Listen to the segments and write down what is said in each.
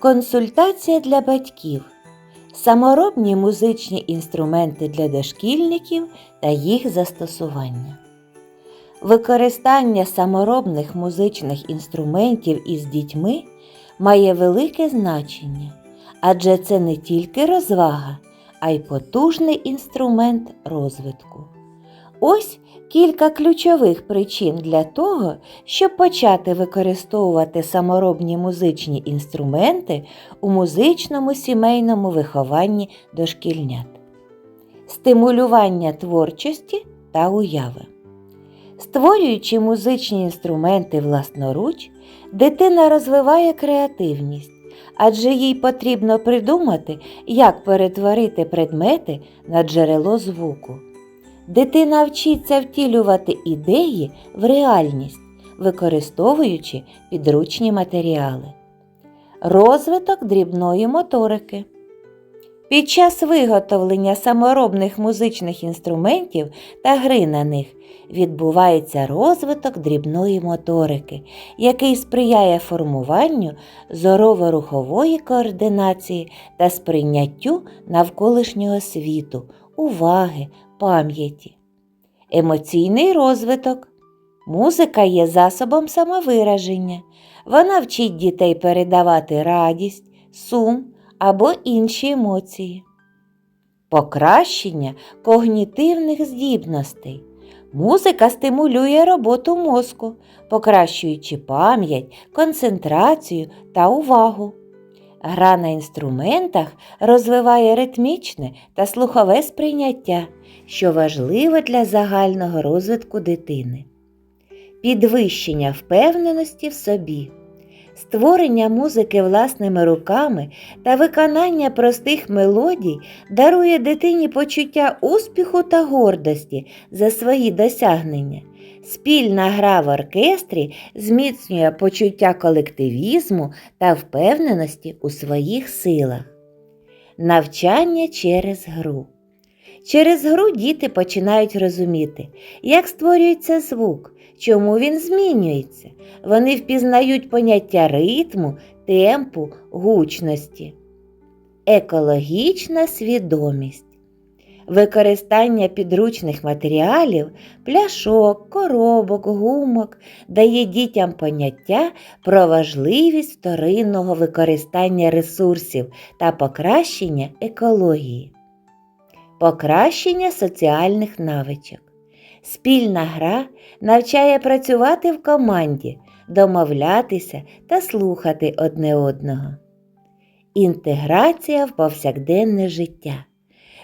Консультація для батьків. Саморобні музичні інструменти для дошкільників та їх застосування. Використання саморобних музичних інструментів із дітьми має велике значення, адже це не тільки розвага, а й потужний інструмент розвитку. Ось кілька ключових причин для того, щоб почати використовувати саморобні музичні інструменти у музичному сімейному вихованні дошкільнят. Стимулювання творчості та уяви. Створюючи музичні інструменти власноруч, дитина розвиває креативність, адже їй потрібно придумати, як перетворити предмети на джерело звуку. Дитина вчиться втілювати ідеї в реальність, використовуючи підручні матеріали. Розвиток дрібної моторики. Під час виготовлення саморобних музичних інструментів та гри на них відбувається розвиток дрібної моторики, який сприяє формуванню зорово-рухової координації та сприйняттю навколишнього світу, уваги, пам'яті. Емоційний розвиток. Музика є засобом самовираження. Вона вчить дітей передавати радість, сум або інші емоції. Покращення когнітивних здібностей. Музика стимулює роботу мозку, покращуючи пам'ять, концентрацію та увагу. Гра на інструментах розвиває ритмічне та слухове сприйняття, що важливо для загального розвитку дитини. Підвищення впевненості в собі. Створення музики власними руками та виконання простих мелодій дарує дитині почуття успіху та гордості за свої досягнення. Спільна гра в оркестрі зміцнює почуття колективізму та впевненості у своїх силах. Навчання через гру. Через гру діти починають розуміти, як створюється звук, чому він змінюється. Вони впізнають поняття ритму, темпу, гучності. Екологічна свідомість. Використання підручних матеріалів, пляшок, коробок, гумок дає дітям поняття про важливість вторинного використання ресурсів та покращення екології. Покращення соціальних навичок. Спільна гра навчає працювати в команді, домовлятися та слухати одне одного. Інтеграція в повсякденне життя.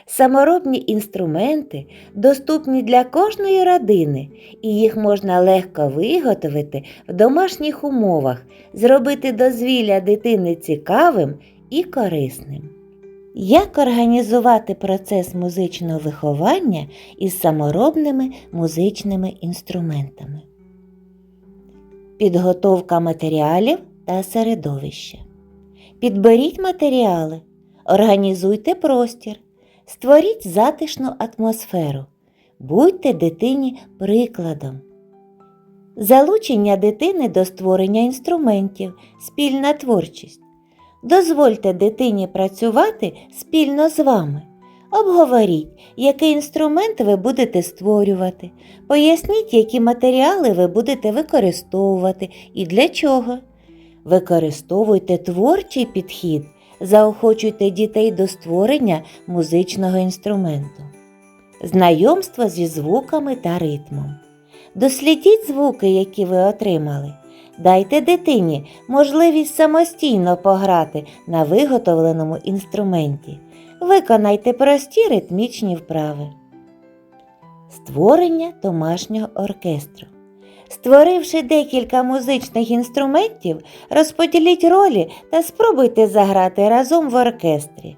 Саморобні інструменти доступні для кожної родини, і їх можна легко виготовити в домашніх умовах, зробити дозвілля дитини цікавим і корисним. Як організувати процес музичного виховання із саморобними музичними інструментами? Підготовка матеріалів та середовища. Підберіть матеріали, організуйте простір, створіть затишну атмосферу, будьте дитині прикладом. Залучення дитини до створення інструментів, спільна творчість. Дозвольте дитині працювати спільно з вами. Обговоріть, який інструмент ви будете створювати. Поясніть, які матеріали ви будете використовувати і для чого. Використовуйте творчий підхід, заохочуйте дітей до створення музичного інструменту. Знайомство зі звуками та ритмом. Дослідіть звуки, які ви отримали. Дайте дитині можливість самостійно пограти на виготовленому інструменті. Виконайте прості ритмічні вправи. Створення домашнього оркестру. Створивши декілька музичних інструментів, розподіліть ролі та спробуйте заграти разом в оркестрі.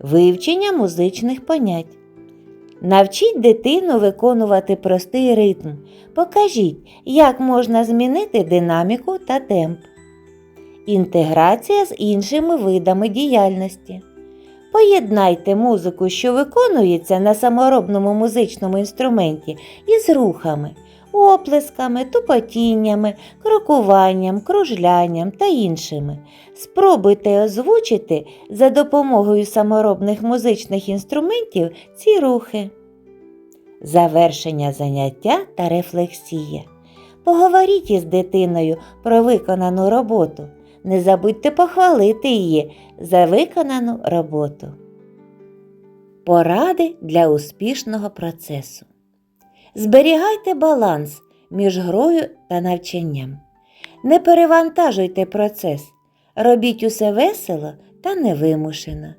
Вивчення музичних понять. Навчіть дитину виконувати простий ритм. Покажіть, як можна змінити динаміку та темп. Інтеграція з іншими видами діяльності. Поєднайте музику, що виконується на саморобному музичному інструменті, із рухами. Оплесками, тупотіннями, крокуванням, кружлянням та іншими. Спробуйте озвучити за допомогою саморобних музичних інструментів ці рухи. Завершення заняття та рефлексія. Поговоріть із дитиною про виконану роботу. Не забудьте похвалити її за виконану роботу. Поради для успішного процесу. Зберігайте баланс між грою та навчанням. Не перевантажуйте процес. Робіть усе весело та невимушено.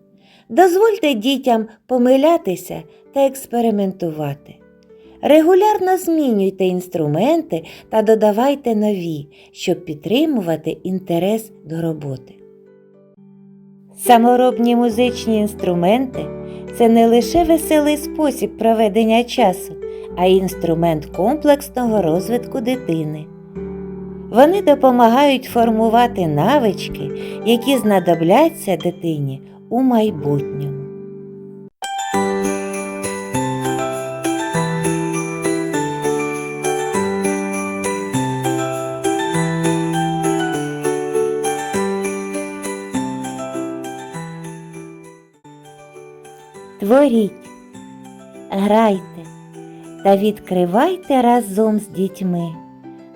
Дозвольте дітям помилятися та експериментувати. Регулярно змінюйте інструменти та додавайте нові, щоб підтримувати інтерес до роботи. Саморобні музичні інструменти це не лише веселий спосіб проведення часу, а інструмент комплексного розвитку дитини. Вони допомагають формувати навички, які знадобляться дитині у майбутньому. Творіть, грайте та відкривайте разом з дітьми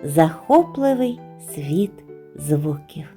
захопливий світ звуків.